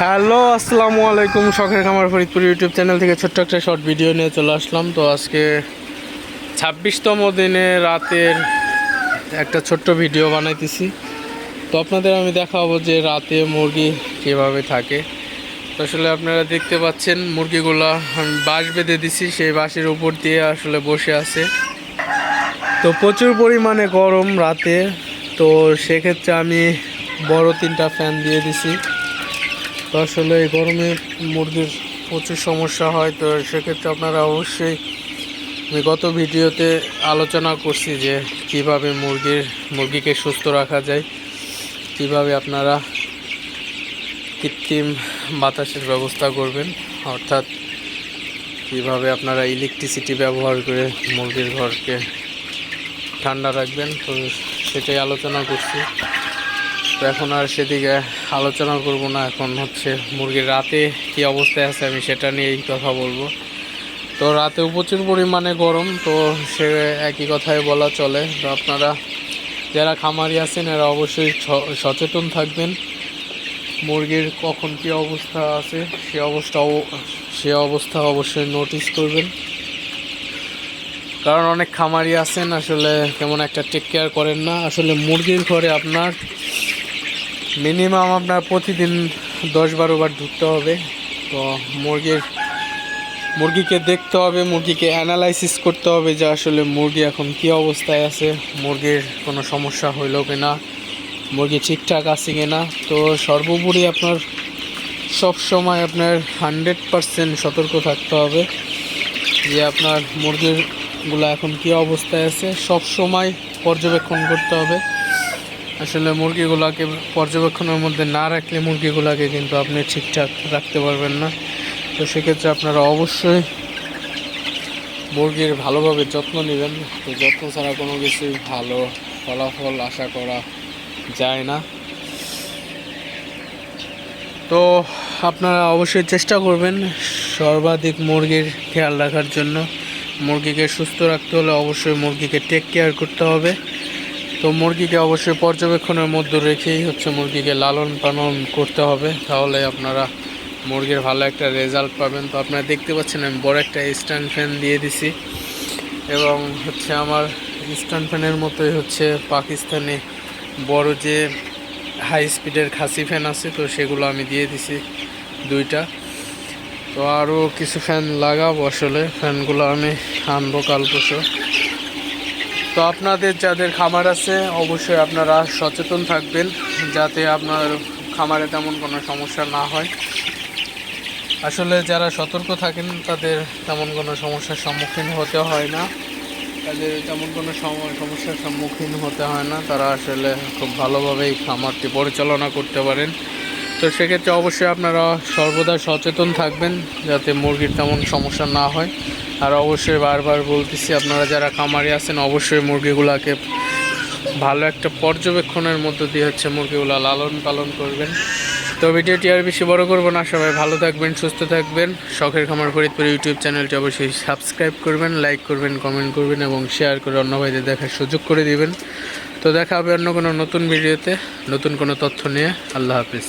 Hello, আসসালামু আলাইকুম। শখের খামার ফরিদপুর ইউটিউব চ্যানেল থেকে ছোট্ট একটা শর্ট ভিডিও নিয়ে চলে আসলাম। তো আজকে ছাব্বিশতম দিনে রাতের একটা ছোট্ট ভিডিও বানাইতেছি। তো আপনাদের আমি দেখাবো যে রাতে মুরগি কীভাবে থাকে। তো আসলে আপনারা দেখতে পাচ্ছেন, মুরগিগুলো আমি বাঁশ বেঁধে দিছি, সেই বাঁশের উপর দিয়ে আসলে বসে আছে। তো প্রচুর পরিমাণে গরম রাতে। তো সেক্ষেত্রে আমি বড় তিনটা ফ্যান দিয়ে দিছি। তো আসলে এই গরমে মুরগির প্রচুর সমস্যা হয়, তো সেক্ষেত্রে আপনারা অবশ্যই আমি গত ভিডিওতে আলোচনা করছি যে কীভাবে মুরগির, মুরগিকে সুস্থ রাখা যায়, কীভাবে আপনারা কৃত্রিম বাতাসের ব্যবস্থা করবেন, অর্থাৎ কীভাবে আপনারা ইলেকট্রিসিটি ব্যবহার করে মুরগির ঘরকে ঠান্ডা রাখবেন, তো সেটাই আলোচনা করছি। তো এখন আর সেদিকে আলোচনা করব না, এখন হচ্ছে মুরগির রাতে কি অবস্থায় আছে আমি সেটা নিয়েই কথা বলব। তো রাতেও প্রচুর পরিমাণে গরম, তো সে একই কথাই বলা চলে। তো আপনারা যারা খামারি আছেন, এরা অবশ্যই সচেতন থাকবেন। মুরগির কখন কি অবস্থা আছে, সে অবস্থা সে অবস্থা অবশ্যই নোটিস করবেন। কারণ অনেক খামারি আছেন, আসলে তেমন একটা টেক কেয়ার করেন না। আসলে মুরগির ঘরে আপনার মিনিমাম আপনার প্রতিদিন দশ বারো বার ঢুকতে হবে। তো মুরগির, মুরগিকে দেখতে হবে, মুরগিকে অ্যানালাইসিস করতে হবে যে আসলে মুরগি এখন কী অবস্থায় আছে, মুরগির কোনো সমস্যা হইল কি না মুরগি ঠিকঠাক আছে কি না তো সর্বোপরি আপনার সব সময় আপনার হান্ড্রেড পারসেন্ট সতর্ক থাকতে হবে যে আপনার মুরগিরগুলো এখন কী অবস্থায় আছে। সব সময় পর্যবেক্ষণ করতে হবে। আসলে মুরগিগুলোকে পর্যবেক্ষণের মধ্যে না রাখলে মুরগিগুলোকে কিন্তু আপনি ঠিকঠাক রাখতে পারবেন না। তো সেক্ষেত্রে আপনারা অবশ্যই মুরগির ভালোভাবে যত্ন নেবেন। তো যত্ন ছাড়া কোনো কিছুই ভালো ফলাফল আশা করা যায় না। তো আপনারা অবশ্যই চেষ্টা করবেন সর্বাধিক মুরগির খেয়াল রাখার জন্য। মুরগিকে সুস্থ রাখতে হলে অবশ্যই মুরগিকে টেক কেয়ার করতে হবে। তো মুরগিকে অবশ্যই পর্যবেক্ষণের মধ্যে রেখেই হচ্ছে মুরগিকে লালন পালন করতে হবে। তাহলে আপনারা মুরগির ভালো একটা রেজাল্ট পাবেন। তো আপনারা দেখতে পাচ্ছেন, আমি বড় একটা স্ট্যান্ড ফ্যান দিয়ে দিছি। এবং হচ্ছে আমার স্ট্যান্ড ফ্যানের মতোই হচ্ছে পাকিস্তানি বড় যে হাই স্পিডের খাসি ফ্যান আছে, তো সেগুলো আমি দিয়ে দিছি দুইটা। তো আরও কিছু ফ্যান লাগাবো আসলে। ফ্যানগুলো আমি আনব কাল পরশু তো আপনাদের যাদের খামার আছে, অবশ্যই আপনারা সচেতন থাকবেন যাতে আপনার খামারে তেমন কোনো সমস্যা না হয়। আসলে যারা সতর্ক থাকেন, তাদের তেমন কোনো সমস্যার সম্মুখীন হতে হয় না। তাদের তেমন কোনো সম- সমস্যার সম্মুখীন হতে হয় না। তারা আসলে খুব ভালোভাবেই খামারটি পরিচালনা করতে পারেন। তো সেক্ষেত্রে অবশ্যই আপনারা সর্বদা সচেতন থাকবেন যাতে মুরগির তেমন সমস্যা না হয়। আর অবশ্যই বারবার বলতেছি, আপনারা যারা খামারে আছেন, অবশ্যই মুরগিগুলাকে ভালো একটা পর্যবেক্ষণের মধ্য দিয়ে হচ্ছে মুরগিগুলা লালন পালন করবেন। তো ভিডিওটি আর বেশি বড় করব না, সবাই ভালো থাকবেন, সুস্থ থাকবেন। শখের খামার ফরিদপুর ইউটিউব চ্যানেলটি অবশ্যই সাবস্ক্রাইব করবেন, লাইক করবেন, কমেন্ট করবেন এবং শেয়ার করে অন্য ভাইদের দেখার সুযোগ করে দিবেন। তো দেখা হবে অন্য কোনো নতুন ভিডিওতে। নতুন কোনো তথ্য নিয়ে আল্লাহ হাফিজ।